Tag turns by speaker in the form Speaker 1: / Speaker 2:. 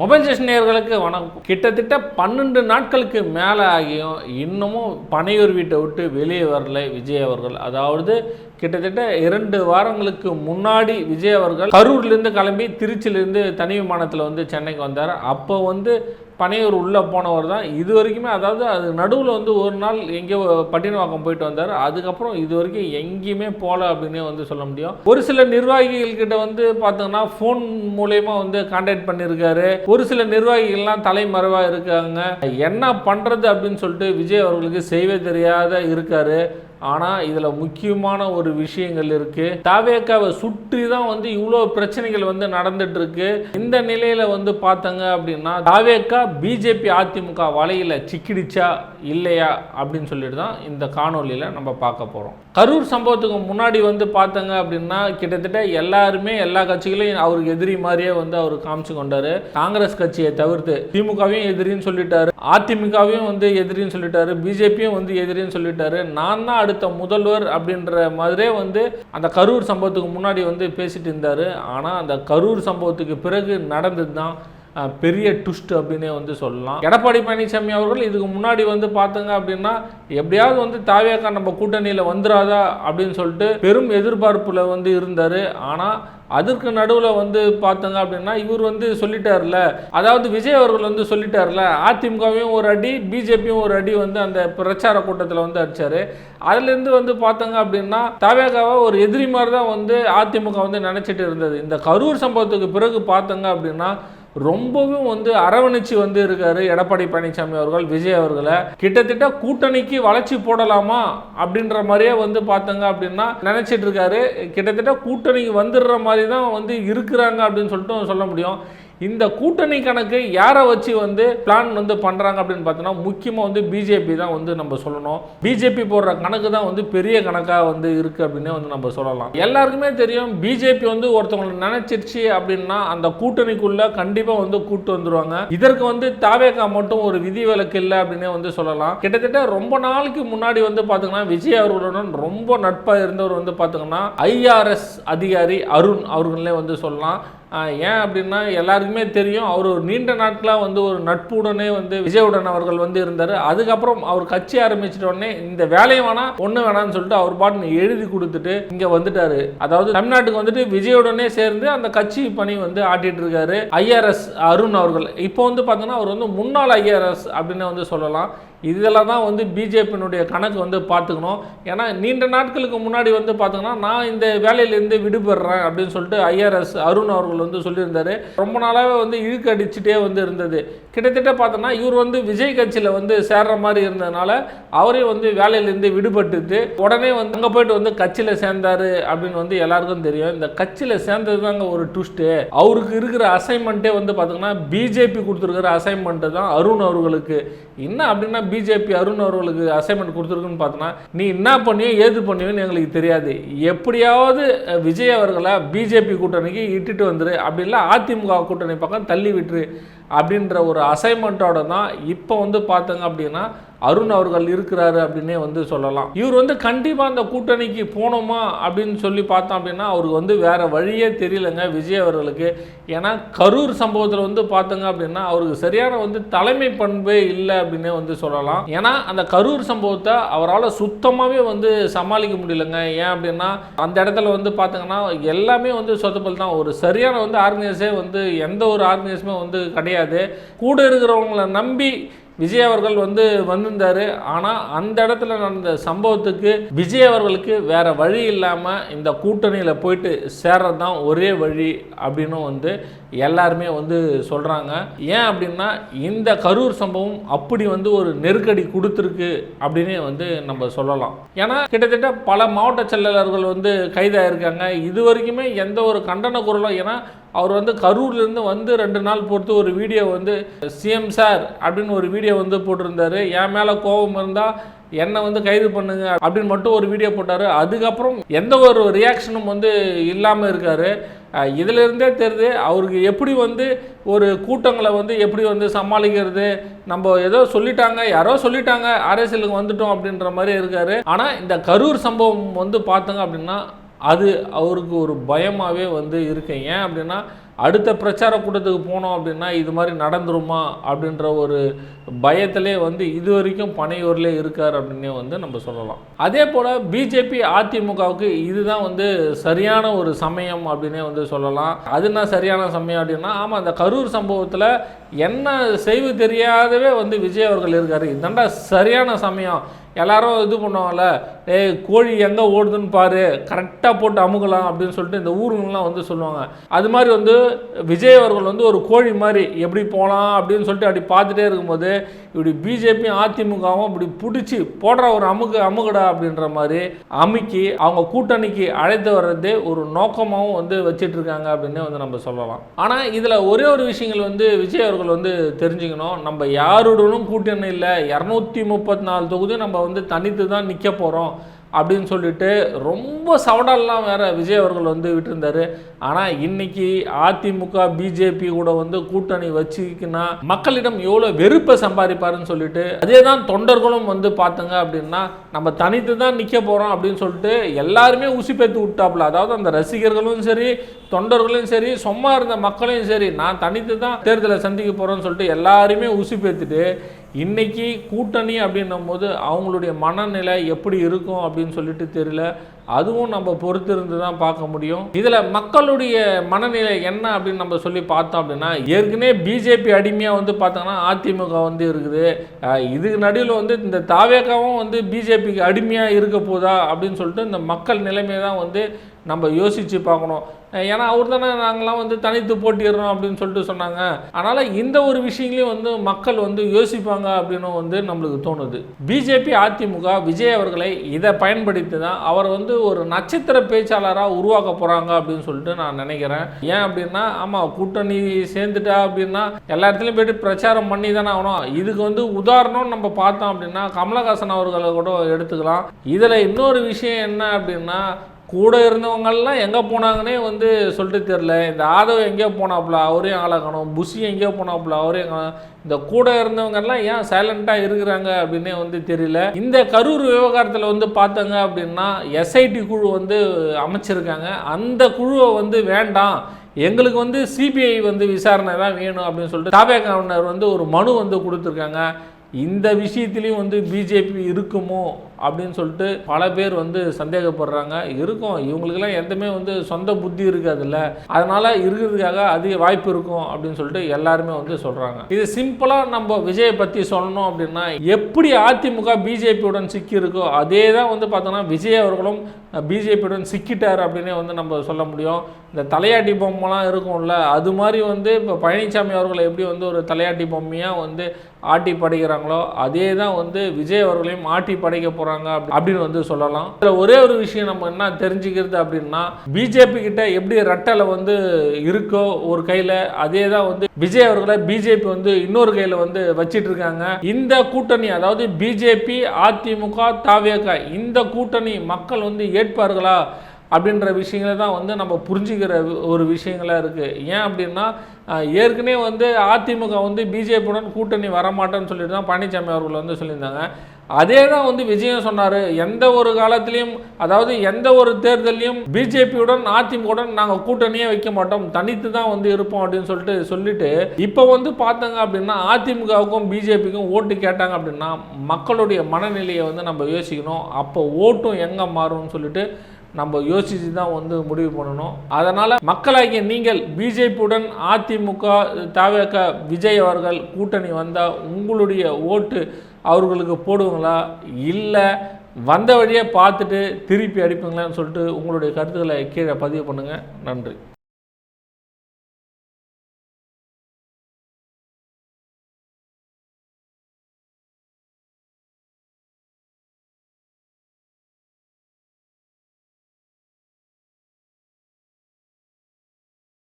Speaker 1: Mobile station நேர்களுக்கு வணக்கம். கிட்டத்தட்ட பன்னெண்டு நாட்களுக்கு மேலே ஆகியும் இன்னமும் பனையூர் வீட்டை விட்டு வெளியே வரல விஜய் அவர்கள். அதாவது கிட்டத்தட்ட இரண்டு வாரங்களுக்கு முன்னாடி விஜய் அவர்கள் கரூர்லேருந்து கிளம்பி திருச்சியிலேருந்து தனி விமானத்தில் வந்து சென்னைக்கு வந்தார். அப்போ வந்து பனையூர் உள்ளே போனவர் தான். இது வரைக்குமே அதாவது அது நடுவில் வந்து ஒரு நாள் எங்கேயோ பட்டினவாக்கம் போயிட்டு வந்தார். அதுக்கப்புறம் இது வரைக்கும் எங்கேயுமே போகல அப்படின்னே வந்து சொல்ல முடியும். ஒரு சில நிர்வாகிகள் கிட்ட வந்து பார்த்தோம்னா ஃபோன் மூலயமா வந்து கான்டாக்ட் பண்ணியிருக்காரு. ஒரு சில நிர்வாகிகள்லாம் தலைமறைவாக இருக்காங்க. என்ன பண்ணுறது அப்படின்னு சொல்லிட்டு விஜய் அவர்களுக்கு செய்வே தெரியாத இருக்காரு. ஆனால் இதில் முக்கியமான ஒரு விஷயங்கள் இருக்குது தாவேக்காவை சுற்றி தான் வந்து இவ்வளோ பிரச்சனைகள் வந்து நடந்துட்டு இருக்கு. இந்த நிலையில் வந்து பார்த்தாங்க அப்படின்னா தாவேக்கா பிஜேபி அதிமுக வலையில் சிக்கிடுச்சா இல்லையா அப்படின்னு சொல்லிட்டு தான் இந்த காணொலியில் நம்ம பார்க்க போகிறோம் கரூர் சம்பவத்துக்கு முன்னாடி வந்து பார்த்தங்க அப்படின்னா கிட்டத்தட்ட எல்லாருமே எல்லா கட்சிகளையும் அவருக்கு எதிரி மாதிரியே வந்து அவர் காமிச்சு கொண்டாரு. காங்கிரஸ் கட்சியை தவிர்த்து திமுகவையும் எதிரின்னு சொல்லிட்டாரு. அதிமுகவையும் வந்து எதிரின்னு சொல்லிட்டாரு. பிஜேபியும் வந்து எதிரின்னு சொல்லிட்டாரு. நான் தான் அடுத்த முதல்வர் அப்படின்ற மாதிரியே வந்து அந்த கரூர் சம்பவத்துக்கு முன்னாடி வந்து பேசிட்டு இருந்தார். ஆனால் அந்த கரூர் சம்பவத்துக்கு பிறகு நடந்தது தான் பெரிய ட்விஸ்ட் அப்படின்னே வந்து சொல்லலாம். எடப்பாடி பழனிசாமி அவர்கள் இதுக்கு முன்னாடி வந்து பார்த்தங்க அப்படின்னா எப்படியாவது வந்து தாவியாக்கா நம்ம கூட்டணியில் வந்துடாதா அப்படின்னு சொல்லிட்டு பெரும் எதிர்பார்ப்பில் வந்து இருந்தார். ஆனால் அதற்கு நடுவில் வந்து பார்த்தங்க அப்படின்னா இவர் வந்து சொல்லிட்டார்ல அதாவது விஜய் அவர்கள் வந்து சொல்லிட்டார்ல அதிமுகவையும் ஒரு அடி பிஜேபியும் ஒரு அடி வந்து அந்த பிரச்சார கூட்டத்தில் வந்து அடித்தார் அதுலேருந்து வந்து பார்த்தங்க அப்படின்னா தாவேகாவை ஒரு எதிரி மாதிரி தான் வந்து அதிமுக வந்து நினச்சிட்டு இருந்தது. இந்த கரூர் சம்பவத்துக்கு பிறகு பார்த்தங்க அப்படின்னா ரொம்பவும் வந்து அரவணைச்சு வந்து இருக்காரு எடப்பாடி பழனிசாமி அவர்கள் விஜய் அவர்களை. கிட்டத்தட்ட கூட்டணிக்கு வளர்ச்சி போடலாமா அப்படின்ற மாதிரியே வந்து பார்த்தாங்க அப்படின்னா நினைச்சிட்டு இருக்காரு. கிட்டத்தட்ட கூட்டணிக்கு வந்துடுற மாதிரி தான் வந்து இருக்கிறாங்க அப்படின்னு சொல்லிட்டு சொல்ல முடியும். இந்த கூட்டணி கணக்கு யாரை வச்சு வந்து பிளான் வந்து பண்ணுறாங்க அப்படின்னு பார்த்தோன்னா முக்கியமாக வந்து பிஜேபி தான் வந்து நம்ம சொல்லணும். பிஜேபி போடுற கணக்கு தான் வந்து பெரிய கணக்காக வந்து இருக்குது அப்படின்னு வந்து நம்ம சொல்லலாம். எல்லாருக்குமே தெரியும் பிஜேபி வந்து ஒருத்தவங்களை நினைச்சிருச்சு அப்படின்னா அந்த கூட்டணிக்குள்ளே கண்டிப்பாக வந்து கூட்டு வந்துடுவாங்க இதற்கு வந்து தாவேகா மட்டும் ஒரு விதி விலக்கு இல்லை அப்படின்னே வந்து சொல்லலாம். கிட்டத்தட்ட ரொம்ப நாளைக்கு முன்னாடி வந்து பார்த்தீங்கன்னா விஜய் அவர்களுடன் ரொம்ப நட்பாக இருந்தவர் வந்து பார்த்தீங்கன்னா ஐஆர்எஸ் அதிகாரி அருண் அவர்களே வந்து சொல்லலாம். ஏன் அப்படின்னா எல்லாருக்குமே தெரியும் அவர் ஒரு நீண்ட நாட்களாக வந்து ஒரு நட்புடனே வந்து விஜயுடன் அவர்கள் வந்து இருந்தார். அதுக்கப்புறம் அவர் கட்சி ஆரம்பிச்சிட்டோடனே இந்த வேலையை வேணா ஒன்று வேணாம்னு சொல்லிட்டு அவர் பாட்டு எழுதி கொடுத்துட்டு இங்கே வந்துட்டாரு. அதாவது தமிழ்நாட்டுக்கு வந்துட்டு விஜயுடனே சேர்ந்து அந்த கட்சி பணி வந்து ஆட்டிட்டு இருக்காரு. ஐஆர்எஸ் அருண் அவர்கள். இப்போ வந்து பார்த்தோன்னா அவர் வந்து முன்னாள் ஐஆர்எஸ் அப்படின்னு வந்து சொல்லலாம். இதில் தான் வந்து பிஜேபியினுடைய கணக்கு வந்து பார்த்துக்கணும். ஏன்னா நீண்ட நாட்களுக்கு முன்னாடி வந்து பார்த்தோங்கன்னா நான் இந்த வேலையிலேருந்து விடுபடுறேன் அப்படின்னு சொல்லிட்டு ஐஆர்எஸ் அருண் அவர்கள் வந்து சொல்லியிருந்தார். ரொம்ப நாளாகவே வந்து இழுக்கு அடிச்சுட்டே வந்து இருந்தது. கிட்டத்தட்ட பார்த்தோன்னா இவர் வந்து விஜய் கட்சியில் வந்து சேர்ற மாதிரி இருந்ததுனால அவரே வந்து வேலையிலேருந்து விடுபட்டுட்டு உடனே வந்து அங்கே போயிட்டு வந்து கட்சியில் சேர்ந்தார் அப்படின்னு வந்து எல்லாருக்கும் தெரியும். இந்த கட்சியில் சேர்ந்தது தாங்க ஒரு ட்விஸ்ட்டு அவருக்கு இருக்கிற அசைன்மெண்ட்டே வந்து பார்த்தோங்கன்னா பிஜேபி கொடுத்துருக்கிற அசைன்மெண்ட்டு தான் அருண் அவர்களுக்கு. என்ன அப்படின்னா பிஜேபி அருண் அவர்களுக்கு அசைன்மெண்ட் கொடுத்துருக்குன்னு பார்த்தோன்னா நீ என்ன பண்ணியோ ஏது பண்ணியோன்னு எங்களுக்கு தெரியாது. எப்படியாவது விஜய் அவர்களை பிஜேபி கூட்டணிக்கு இட்டுட்டு வந்துரு. அப்படி இல்லை அதிமுக கூட்டணி பக்கம் தள்ளி விட்டுரு. அப்படின்ற ஒரு அசைன்மெண்ட்டோட தான் இப்போ வந்து பார்த்தங்க அப்படின்னா அருண் அவர்கள் இருக்கிறாரு அப்படின்னே வந்து சொல்லலாம். இவர் வந்து கண்டிப்பாக அந்த கூட்டணிக்கு போகணுமா அப்படின்னு சொல்லி பார்த்தோம் அப்படின்னா அவருக்கு வந்து வேறு வழியே தெரியலங்க விஜய் அவர்களுக்கு. ஏன்னா கரூர் சம்பவத்தில் வந்து பார்த்தங்க அப்படின்னா அவருக்கு சரியான வந்து தலைமை பண்பே இல்லை அப்படின்னே வந்து சொல்லலாம். ஏன்னா அந்த கரூர் சம்பவத்தை அவரால் சுத்தமாகவே வந்து சமாளிக்க முடியலங்க. ஏன் அப்படின்னா அந்த இடத்துல வந்து பார்த்தங்கன்னா எல்லாமே வந்து சொத்தப்பல் தான். ஒரு சரியான வந்து ஆர்கனைஸே வந்து எந்த ஒரு ஆர்கனைஸுமே வந்து கிடையாது. கூட இருக்கிறவங்கள நம்பி விஜய் அவர்கள் வந்து வந்திருந்தார். ஆனால் அந்த இடத்துல நடந்த சம்பவத்துக்கு விஜய் அவர்களுக்கு வேறு வழி இல்லாமல் இந்த கூட்டணியில் போயிட்டு சேர்றது தான் ஒரே வழி அப்படின்னு வந்து எல்லாருமே வந்து சொல்கிறாங்க ஏன் அப்படின்னா இந்த கரூர் சம்பவம் அப்படி வந்து ஒரு நெருக்கடி கொடுத்துருக்கு அப்படின்னே வந்து நம்ம சொல்லலாம். ஏன்னா கிட்டத்தட்ட பல மாவட்ட செயலாளர்கள் வந்து கைதாகிருக்காங்க இது வரைக்குமே எந்த ஒரு கண்டன குரலும் ஏன்னா அவர் வந்து கரூர்லேருந்து வந்து ரெண்டு நாள் பொறுத்து ஒரு வீடியோ வந்து சிஎம் சார் அப்படின்னு ஒரு வீடியோ வந்து போட்டிருந்தாரு. என் மேலே கோபம் இருந்தால் என்னை வந்து கைது பண்ணுங்க அப்படின்னு மட்டும் ஒரு வீடியோ போட்டார். அதுக்கப்புறம் எந்த ஒரு ரியாக்ஷனும் வந்து இல்லாமல் இருக்கார். இதிலிருந்தே தெரியுது அவருக்கு எப்படி வந்து ஒரு கூட்டங்களை வந்து எப்படி வந்து சமாளிக்கிறது நம்ம ஏதோ சொல்லிட்டாங்க யாரோ சொல்லிட்டாங்க அரசியலுக்கு வந்துட்டோம் அப்படின்ற மாதிரி இருக்காரு. ஆனால் இந்த கரூர் சம்பவம் வந்து பார்த்தோங்க அப்படின்னா அது அவருக்கு ஒரு பயமாகவே வந்து இருக்கு. ஏன் அப்படின்னா அடுத்த பிரச்சார கூட்டத்துக்கு போனோம் அப்படின்னா இது மாதிரி நடந்துருமா அப்படின்ற ஒரு பயத்திலே வந்து இது வரைக்கும் பனையூரில் இருக்கார் அப்படின்னே வந்து நம்ம சொல்லலாம். அதே போல் பிஜேபி அதிமுகவுக்கு இதுதான் வந்து சரியான ஒரு சமயம் அப்படின்னே வந்து சொல்லலாம். அது என்ன சரியான சமயம் அப்படின்னா ஆமாம் அந்த கரூர் சம்பவத்தில் என்ன செய்வு தெரியாதவே வந்து விஜய் அவர்கள் இருக்கார். இதாண்டா சரியான சமயம். எல்லாரும் இது பண்ணுவாங்கல்ல ஏய் கோழி எங்கே ஓடுதுன்னு பாரு கரெக்டாக போட்டு அமுகலாம் அப்படின்னு சொல்லிட்டு இந்த ஊருங்கள்லாம் வந்து சொல்லுவாங்க. அது மாதிரி வந்து விஜய் அவர்கள் வந்து ஒரு கோழி மாதிரி எப்படி போகலாம் அப்படின்னு சொல்லிட்டு அப்படி பார்த்துட்டே இருக்கும்போது இப்படி பிஜேபி அதிமுகவும் இப்படி பிடிச்சி போடுற ஒரு அமுக்கு அமுகடா அப்படின்ற மாதிரி அமுக்கி அவங்க கூட்டணிக்கு அழைத்து வர்றதே ஒரு நோக்கமாகவும் வந்து வச்சுட்டு இருக்காங்க அப்படின்னு வந்து நம்ம சொல்லலாம். ஆனால் இதில் ஒரே ஒரு விஷயங்கள் வந்து விஜய் அவர்கள் வந்து தெரிஞ்சுக்கணும். நம்ம யாருடனும் கூட்டணி இல்லை இரநூத்தி முப்பத்தி நாலு தொகுதி நம்ம வந்து தனித்து தான் நிற்க போகிறோம் அப்படின்னு சொல்லிட்டு ரொம்ப சவடெல்லாம் வேற விஜய் அவர்கள் வந்து விட்டுருந்தாரு. ஆனால் இன்னைக்கு அதிமுக பிஜேபி கூட வந்து கூட்டணி வச்சுக்கினா மக்களிடம் எவ்வளோ வெறுப்பை சம்பாதிப்பாருன்னு சொல்லிட்டு அதே தான் தொண்டர்களும் வந்து பார்த்தங்க அப்படின்னா நம்ம தனித்து தான் நிற்க போகிறோம் அப்படின்னு சொல்லிட்டு எல்லாருமே உசிப்பேத்து விட்டாப்புல. அதாவது அந்த ரசிகர்களும் சரி தொண்டர்களும் சரி சும்மா இருந்த மக்களையும் சரி நான் தனித்து தான் தேர்தலை சந்திக்க போகிறேன்னு சொல்லிட்டு எல்லாருமே உசிப்பேத்துட்டு இன்றைக்கி கூட்டணி அப்படின்னும் போது அவங்களுடைய மனநிலை எப்படி இருக்கும் அப்படின்னு சொல்லிட்டு தெரியல. அதுவும் நம்ம பொறுத்திருந்து தான் பார்க்க முடியும். இதில் மக்களுடைய மனநிலை என்ன அப்படின்னு நம்ம சொல்லி பார்த்தோம் அப்படின்னா ஏற்கனவே பிஜேபி அடிமையாக வந்து பார்த்தோம்னா அதிமுக வந்து இருக்குது. இதுக்கு நடுவில் வந்து இந்த தாவேக்காவும் வந்து பிஜேபிக்கு அடிமையாக இருக்க போதா அப்படின்னு சொல்லிட்டு இந்த மக்கள் நிலைமையை தான் வந்து நம்ம யோசித்து பார்க்கணும். ஏன்னா அவர் தானே நாங்களாம் வந்து தனித்து போட்டிடுறோம் அப்படின்னு சொல்லிட்டு சொன்னாங்க. அதனால் இந்த ஒரு விஷயங்களையும் வந்து மக்கள் வந்து யோசிப்பாங்க அப்படின்னு வந்து நம்மளுக்கு தோணுது. பிஜேபி அதிமுக விஜய் அவர்களை இதை பயன்படுத்தி தான் அவர் வந்து ஒரு நட்சத்திர பேச்சாளராக உருவாக்க போகிறாங்க அப்படின்னு சொல்லிட்டு நான் நினைக்கிறேன். ஏன் அப்படின்னா ஆமாம் கூட்டணி சேர்ந்துட்டா அப்படின்னா எல்லா இடத்துலையும் போயிட்டு பிரச்சாரம் பண்ணி தானே ஆகணும். இதுக்கு வந்து உதாரணம் நம்ம பார்த்தோம் அப்படின்னா கமலஹாசன் அவர்களை கூட எடுத்துக்கலாம். இதில் இன்னொரு விஷயம் என்ன அப்படின்னா கூட இருந்தவங்கெல்லாம் எங்கே போனாங்கன்னே வந்து சொல்லிட்டு தெரில இந்த ஆதவ் எங்கேயோ போனாப்புல அவரையும் ஆளாக்கணும். புஷி எங்கேயோ போனாப்புல அவரையும் இந்த கூட இருந்தவங்கெல்லாம் ஏன் சைலண்ட்டாக இருக்கிறாங்க அப்படின்னே வந்து தெரியல. இந்த கரூர் விவகாரத்தில் வந்து பார்த்தாங்க அப்படின்னா எஸ்ஐடி குழு வந்து அமைச்சிருக்காங்க. அந்த குழுவை வந்து வேண்டாம். எங்களுக்கு வந்து சிபிஐ வந்து விசாரணை தான் வேணும் அப்படின்னு சொல்லிட்டு தாபே கவர்னர் வந்து ஒரு மனு வந்து கொடுத்துருக்காங்க. இந்த விஷயத்துலேயும் வந்து பிஜேபி இருக்குமோ அப்படின்னு சொல்லிட்டு பல பேர் வந்து சந்தேகப்படுறாங்க. இருக்கும். இவங்களுக்கெல்லாம் எந்தமே வந்து சொந்த புத்தி இருக்காதுல்ல. அதனால் இருக்கிறதுக்காக அதிக வாய்ப்பு இருக்கும் அப்படின்னு சொல்லிட்டு எல்லாருமே வந்து சொல்கிறாங்க இது சிம்பிளாக நம்ம விஜயை பற்றி சொல்லணும் அப்படின்னா எப்படி அதிமுக பிஜேபியுடன் சிக்கி இருக்கோ அதே தான் வந்து பார்த்தோன்னா விஜய் அவர்களும் பிஜேபியுடன் சிக்கிட்டார் அப்படின்னே வந்து நம்ம சொல்ல முடியும். இந்த தலையாட்டி பொம்மைலாம் இருக்கும்ல அது மாதிரி வந்து இப்போ பழனிசாமி அவர்களை எப்படி வந்து ஒரு தலையாட்டி பொம்மையாக வந்து ஆட்டி படைக்கிறாங்களோ அதே தான் வந்து விஜய் அவர்களையும் ஆட்டி படைக்க போகிறாங்க அப்படின்னு வந்து சொல்லலாம். இதில் ஒரே ஒரு விஷயம் நம்ம என்ன தெரிஞ்சுக்கிறது அப்படின்னா பிஜேபி கிட்ட எப்படி ரெட்டலை வந்து இருக்கோ ஒரு கையில் அதே தான் வந்து விஜய் அவர்களை பிஜேபி வந்து இன்னொரு கையில் வந்து வச்சிட்டு இருக்காங்க. இந்த கூட்டணி அதாவது பிஜேபி அதிமுக தாவேக இந்த கூட்டணி மக்கள் வந்து ஏற்பார்களா? அப்படின்ற விஷயங்களை தான் வந்து நம்ம புரிஞ்சுக்கிற ஒரு விஷயங்களாக இருக்குது ஏன் அப்படின்னா ஏற்கனவே வந்து அதிமுக வந்து பிஜேபியுடன் கூட்டணி வரமாட்டேன்னு சொல்லிட்டு தான் பழனிசாமி அவர்கள் வந்து சொல்லியிருந்தாங்க. அதே தான் வந்து விஜயம் சொன்னார். எந்த ஒரு காலத்திலையும் அதாவது எந்த ஒரு தேர்தலையும் பிஜேபியுடன் அதிமுகவுடன் நாங்கள் கூட்டணியே வைக்க மாட்டோம். தனித்து தான் வந்து இருப்போம் அப்படின்னு சொல்லிட்டு சொல்லிட்டு இப்போ வந்து பார்த்தாங்க அப்படின்னா அதிமுகவுக்கும் பிஜேபிக்கும் ஓட்டு கேட்டாங்க அப்படின்னா மக்களுடைய மனநிலையை வந்து நம்ம யோசிக்கணும். அப்போ ஓட்டும் எங்கே மாறும்னு சொல்லிட்டு நம்ம யோசித்து தான் வந்து முடிவு பண்ணணும். அதனால் மக்களாகிய நீங்கள் பிஜேபியுடன் அதிமுக தவிக விஜய் அவர்கள் கூட்டணி வந்தால் உங்களுடைய ஓட்டு அவர்களுக்கு போடுவீங்களா? இல்லை வந்த வழியே பார்த்துட்டு திருப்பி அடிப்பீங்களான்னு சொல்லிட்டு உங்களுடைய கருத்துக்களை கீழே பதிவு பண்ணுங்கள் நன்றி.